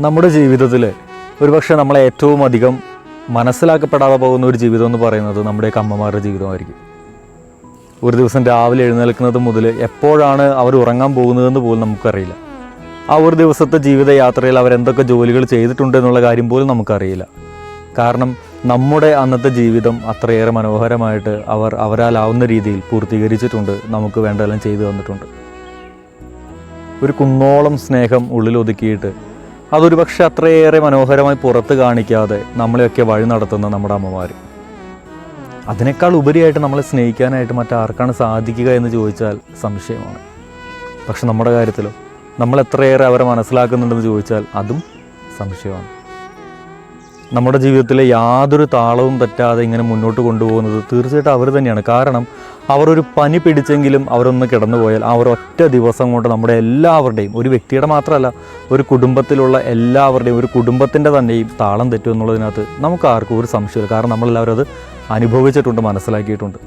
നമ്മുടെ ജീവിതത്തിൽ ഒരുപക്ഷെ നമ്മളെ ഏറ്റവും അധികം മനസ്സിലാക്കപ്പെടാതെ പോകുന്ന ഒരു ജീവിതം എന്ന് പറയുന്നത് നമ്മുടെ അമ്മമാരുടെ ജീവിതമായിരിക്കും. ഒരു ദിവസം രാവിലെ എഴുന്നേൽക്കുന്നത് മുതൽ എപ്പോഴാണ് അവർ ഉറങ്ങാൻ പോകുന്നതെന്ന് പോലും നമുക്കറിയില്ല. ആ ഒരു ദിവസത്തെ ജീവിതയാത്രയിൽ അവരെന്തൊക്കെ ജോലികൾ ചെയ്തിട്ടുണ്ട് എന്നുള്ള കാര്യം പോലും നമുക്കറിയില്ല. കാരണം നമ്മുടെ അന്നത്തെ ജീവിതം അത്രയേറെ മനോഹരമായിട്ട് അവർ അവരാലാവുന്ന രീതിയിൽ പൂർത്തീകരിച്ചിട്ടുണ്ട് നമുക്ക് വേണ്ടതെല്ലാം ചെയ്തു തന്നിട്ടുണ്ട്. ഒരു കുന്നോളം സ്നേഹം ഉള്ളിൽ ഒതുക്കിയിട്ട് അതൊരു പക്ഷെ അത്രയേറെ മനോഹരമായി പുറത്ത് കാണിക്കാതെ നമ്മളെയൊക്കെ വഴി നടത്തുന്ന നമ്മുടെ അമ്മമാർ അതിനേക്കാൾ ഉപരിയായിട്ട് നമ്മളെ സ്നേഹിക്കാനായിട്ട് മറ്റാർക്കാണ് സാധിക്കുക എന്ന് ചോദിച്ചാൽ സംശയമാണ്. പക്ഷെ നമ്മുടെ കാര്യത്തിലോ നമ്മൾ എത്രയേറെ അവരെ മനസ്സിലാക്കുന്നുണ്ടെന്ന് ചോദിച്ചാൽ അതും സംശയമാണ്. നമ്മുടെ ജീവിതത്തിലെ യാതൊരു താളവും തെറ്റാതെ ഇങ്ങനെ മുന്നോട്ട് കൊണ്ടുപോകുന്നത് തീർച്ചയായിട്ടും അവർ തന്നെയാണ്. കാരണം അവർ ഒരു പനി പിടിച്ചെങ്കിലും അവരൊന്ന് കിടന്നുപോയാൽ അവർ ഒറ്റ ദിവസം കൊണ്ട് നമ്മുടെ എല്ലാവരുടെയും ഒരു വ്യക്തിയുടെ മാത്രമല്ല ഒരു കുടുംബത്തിലുള്ള എല്ലാവരുടെയും ഒരു കുടുംബത്തിന്റെ തന്നെയും താളം തെറ്റും എന്നുള്ളതിനകത്ത് നമുക്ക് ആർക്കും ഒരു സംശയമില്ല കാരണം നമ്മളെല്ലാവരും അത് അനുഭവിച്ചിട്ടുണ്ട് മനസ്സിലാക്കിയിട്ടുണ്ട്.